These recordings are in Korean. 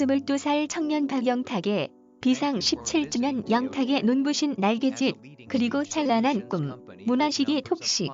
22살 청년 박영탁의 비상 17주년 영탁의 눈부신 날개짓 그리고 찬란한 꿈 문화시기 톡식.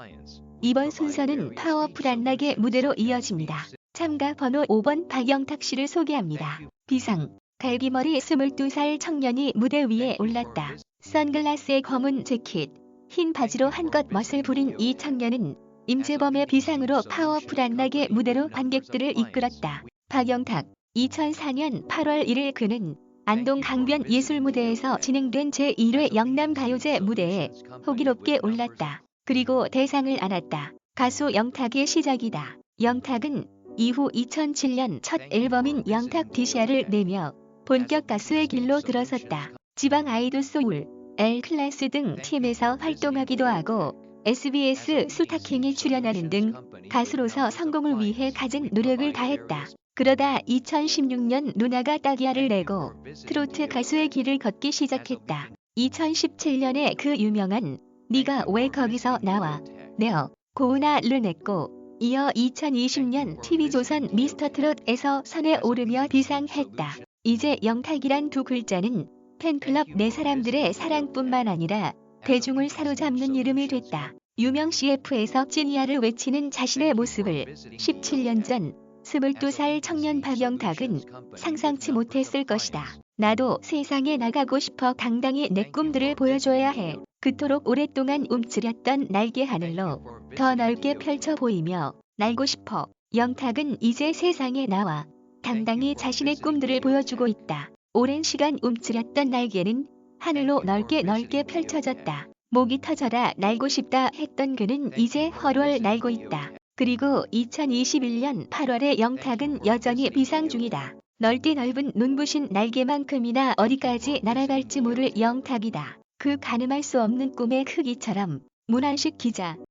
이번 순서는 파워풀한 낙의 무대로 이어집니다. 참가 번호 5번 박영탁 씨를 소개합니다. 비상. 갈기머리 22살 청년이 무대 위에 올랐다. 선글라스에 검은 재킷, 흰 바지로 한껏 멋을 부린 이 청년은 임재범의 비상으로 파워풀한 낙의 무대로 관객들을 이끌었다. 박영탁 2004년 8월 1일 그는 안동 강변 예술무대에서 진행된 제1회 영남 가요제 무대에 호기롭게 올랐다. 그리고 대상을 안았다. 가수 영탁의 시작이다. 영탁은 이후 2007년 첫 앨범인 영탁 디시아를 내며 본격 가수의 길로 들어섰다. 지방 아이돌 소울, L 클래스 등 팀에서 활동하기도 하고 SBS 스타킹에 출연하는 등 가수로서 성공을 위해 가진 노력을 다했다. 그러다 2016년 누나가 따기야를 내고 트로트 가수의 길을 걷기 시작했다. 2017년에 그 유명한 네가 왜 거기서 나와 네어 고은아를 냈고 이어 2020년 TV조선 미스터트롯에서 선에 오르며 비상했다. 이제 영탁이란 두 글자는 팬클럽 내 사람들의 사랑뿐만 아니라 대중을 사로잡는 이름이 됐다. 유명 CF에서 찐이야를 외치는 자신의 모습을 17년 전 22살 청년 박영탁은 상상치 못했을 것이다. 나도 세상에 나가고 싶어 당당히 내 꿈들을 보여줘야 해. 그토록 오랫동안 움츠렸던 날개 하늘로 더 넓게 펼쳐 보이며 날고 싶어. 영탁은 이제 세상에 나와 당당히 자신의 꿈들을 보여주고 있다. 오랜 시간 움츠렸던 날개는 하늘로 넓게 넓게 펼쳐졌다. 목이 터져라 날고 싶다 했던 그는 이제 헐월 날고 있다. 그리고 2021년 8월에 영탁은 여전히 비상 중이다. 넓디 넓은 눈부신 날개만큼이나 어디까지 날아갈지 모를 영탁이다. 그 가늠할 수 없는 꿈의 크기처럼 문한식 기자